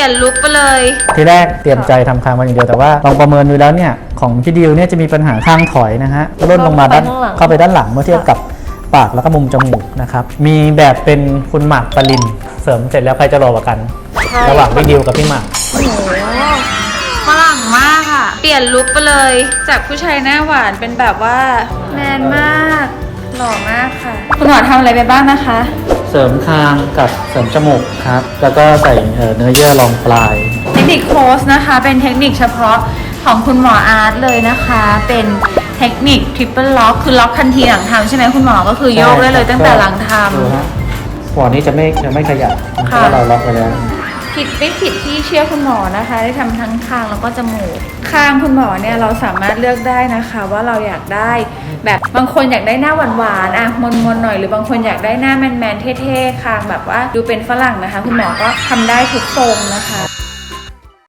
ลี่ยนลุคไปเลย ทีแรกเตรียมใจทำคางมาอย่างเดียวแต่ว่าลองประเมินดูแล้วเนี่ยของพี่ดิวเนี่ยจะมีปัญหาข้างถอยนะฮะร่นลงมาด้านเข้าไปข้างหลังเข้าไปด้านหลังเมื่อเทียบกับปากแล้วก็มุมจมูกนะครับมีแบบเป็นคุณหมากปรินเสริมเสร็จแล้วใครจะรอกว่ากันระหว่างพี่ดิวกับพี่หมาก โอ้โหฝรั่งมากค่ะเปลี่ยนลุคไปเลย จากผู้ชายหน้าหวานเป็นแบบว่าแมนมาก หล่อมากค่ะคุณ หมอทำอะไรไปบ้างนะคะ เสริมคางกับเสริมจมูกครับ แล้วก็ใส่เอ่อเนื้อเยื่อรองปลาย เทคนิคโคสนะคะ เป็นเทคนิคเฉพาะของคุณหมออาร์ตเลยนะคะ เป็นเทคนิคทริปเปิลล็อกคือล็อกทันทีหลังทำใช่ไหมคุณหมอก็คือโยกได้เลยตั้งแต่หลังทดูฮะหัวนี้จะไม่จะไม่ขยับเพราะว่าเราล็อกไปแล้วำ ผิดไม่ผิดที่เชื่อคุณหมอนะคะ ได้ทำทั้งคางแล้วก็จมูกคางคุณหมอเนี่ยเราสามารถเลือกได้นะคะ ว่าเราอยากได้แบบบางคนอยากได้หน้าหวานๆอะมนๆหน่อยหรือบางคนอยากได้หน้าแมนๆเท่ๆคางแบบว่าดูเป็นฝรั่งนะคะ คุณหมอก็ทำได้ทุกทรงนะคะ